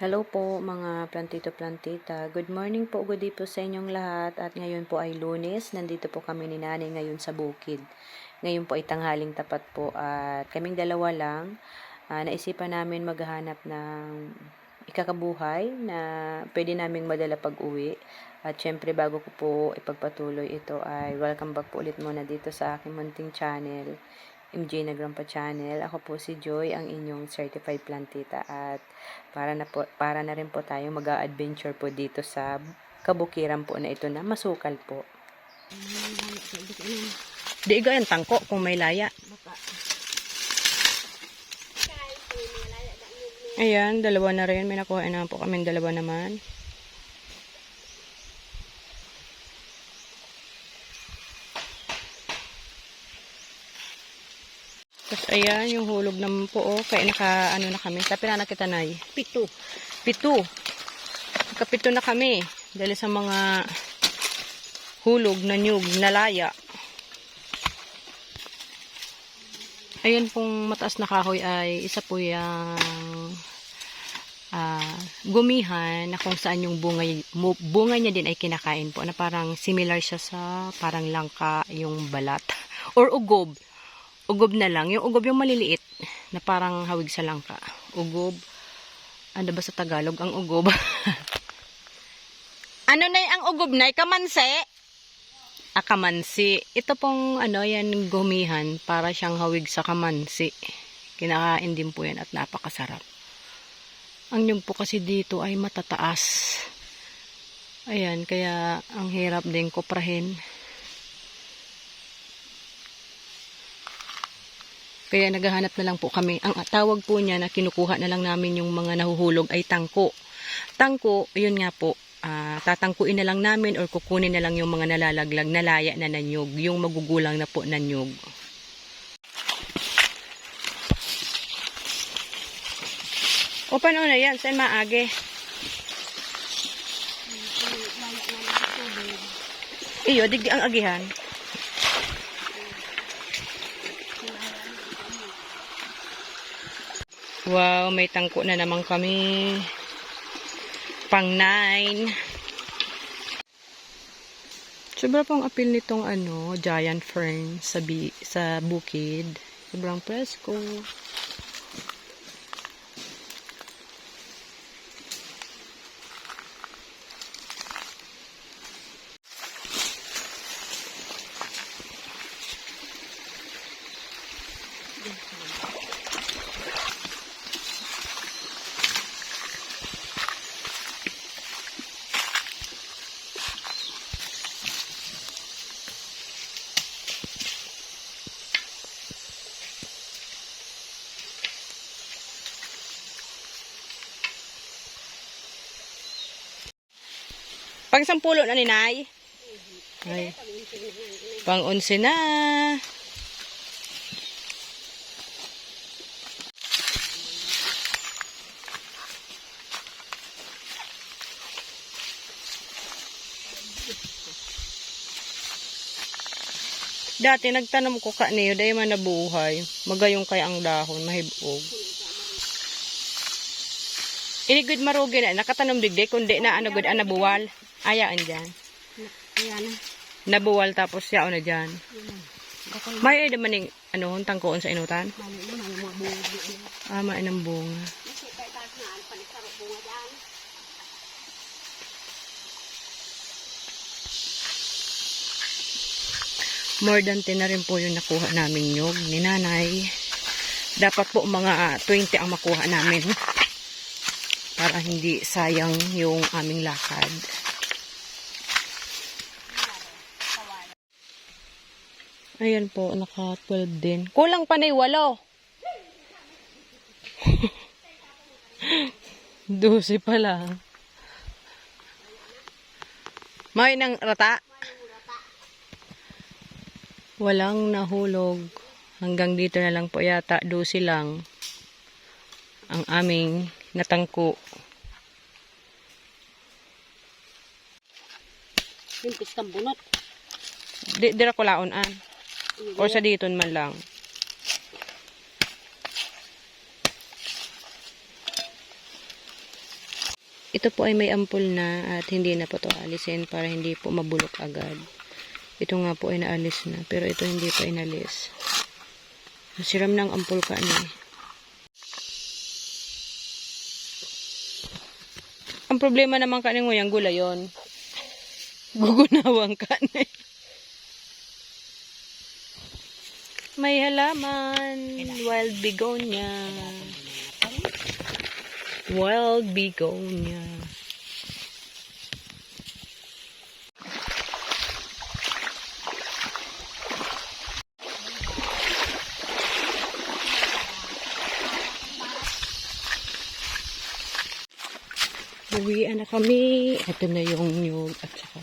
Hello po mga plantito plantita. Good morning po, good day po sa inyong lahat. At ngayon po ay lunes. Nandito po kami ni nanay ngayon sa bukid. Ngayon po ay tanghaling tapat po at kaming dalawa lang. ah, naisipan namin maghanap ng ikakabuhay na pwede naming madala pag uwi. At syempre bago ko po ipagpatuloy ito ay welcome back po ulit muna dito sa aking munting channel. MJ na Grandpa Channel. Ako po si Joy, ang inyong certified plantita at para na po para na rin po tayo mag-adventure po dito sa kabukiran po na ito na masukal po. Di ga yung tangko kung may laya. Ayan, dalawa na rin. May nakuha na po kami dalawa naman. Tapos ayan, yung hulog naman po. Oh, kaya naka, ano na kami. Tapi na nakita na Pito. Pito. Nakapito na kami. Dahil sa mga hulog na nyug, na laya. Ayun pong mataas na kahoy ay isa po yung ah, gumihan na kung saan yung bunga, bunga niya din ay kinakain po na parang similar siya sa parang langka yung balat or ugob ugob na lang. Yung ugob yung maliliit na parang hawig sa langka. Ugob. Ano ba sa Tagalog ang ugob? ano na ang ugob na? Kamansi? Ah, kamansi. Ito pong ano yan gumihan para siyang hawig sa kamansi. Kinakain din po yan at napakasarap. Ang nyug po kasi dito ay matataas. Ayan, kaya ang hirap din kuprahin. Kaya naghahanap na lang po kami. Ang tawag po niya na kinukuha na lang namin yung mga nahuhulog ay tangko. Tangko, yun nga po, ah, tatangkuin na lang namin or kukunin na lang yung mga nalalaglag, nalaya na nanyog, yung magugulang na po nanyog. O paano na yan? Saan maage? Iyo, digdi ang agihan. Wow, may tangko na naman kami. Pang nine. Sobra pong apil nitong ano, giant fern sa, bi sa bukid. Sobrang presko. Pang sampulo na ni Nay. Ay. Pang unsi na. Dati nagtanong ko ka niyo, dahil man nabuhay. Magayong kay ang dahon, mahibog. Inigod marugi na, nakatanom digdi, kundi na ano gud ana buwal. Ayaan dyan. Ayan. Nabuwal tapos siya na dyan. May ay naman yung ano, tangkoon sa inutan. Ah, may ng bunga. More than 10 na rin po yung nakuha namin nyog ni nanay. Dapat po mga ah, 20 ang makuha namin. Para hindi sayang yung aming lakad. Ayan po, naka 12 din. Kulang pa na yung walo. 12 pa lang. May ng rata. Walang nahulog. Hanggang dito na lang po yata. 12 lang. Ang aming natangko. Yung piskang bunot. Di, dira ko laon Or sa dito man lang. Ito po ay may ampul na at hindi na po to alisin para hindi po mabulok agad. Ito nga po ay naalis na pero ito hindi pa inalis. Siram ng ampul ka niya. Ang problema naman kanin mo yung gulay yon. Gugunawang ka na. May halaman. Wild begonia. Wild begonia. Uwian na kami. Ito na yung nyug at saka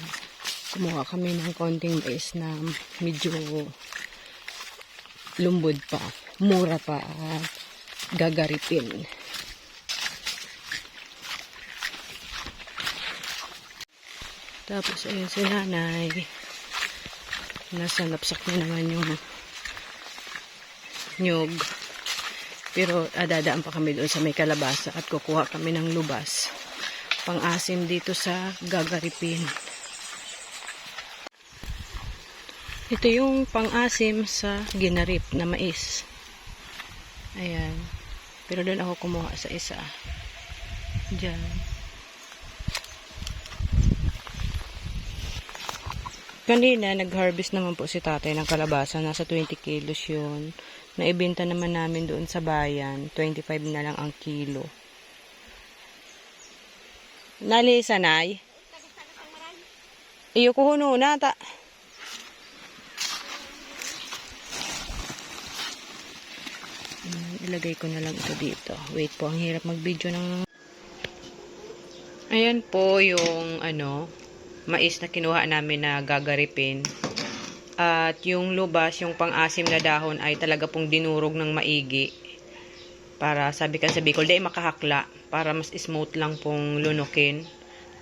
kumuha kami ng konting base na medyo lumbod pa. Mura pa gagaripin. Tapos ayun si nanay. Nasa napsak niya naman yung nyug. Pero adadaan pa kami doon sa may kalabasa at kukuha kami ng lubas. Pang-asim dito sa gagaripin. Ito yung pang-asim sa ginarip na mais. Ayan. Pero doon ako kumuha sa isa. Diyan. Kanina, nag-harvest naman po si tatay ng kalabasa. Nasa 20 kilos yun. Naibenta naman namin doon sa bayan. 25 na lang ang kilo. Nali sanay. Iyo ko huno na ta. Ilagay ko na lang ito dito. Wait po, ang hirap mag-video ng... Ayan po yung ano, mais na kinuha namin na gagaripin. At yung lubas, yung pang-asim na dahon ay talaga pong dinurog ng maigi. Para sabi kan sa Bicol, di makahakla. Para mas smooth lang pong lunukin.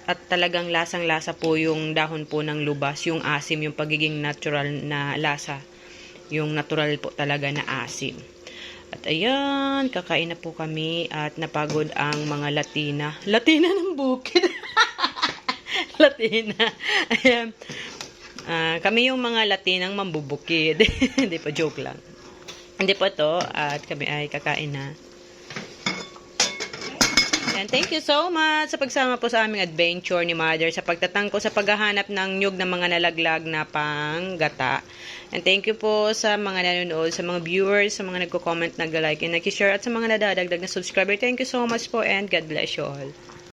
At talagang lasang-lasa po yung dahon po ng lubas. Yung asim, yung pagiging natural na lasa. Yung natural po talaga na asim. At ayan, kakain na po kami at napagod ang mga Latina. Latina ng bukid. Latina. Ayan. Ah, kami yung mga Latinang mambubukid. Hindi pa joke lang. Hindi pa to at kami ay kakain na. And thank you so much sa pagsama po sa aming adventure ni Mother sa pagtatangko sa paghahanap ng nyug ng mga nalaglag na panggata. And thank you po sa mga nanonood, sa mga viewers, sa mga nagko-comment, nag-like, and nag-share, at sa mga nadadagdag na subscriber. Thank you so much po and God bless you all.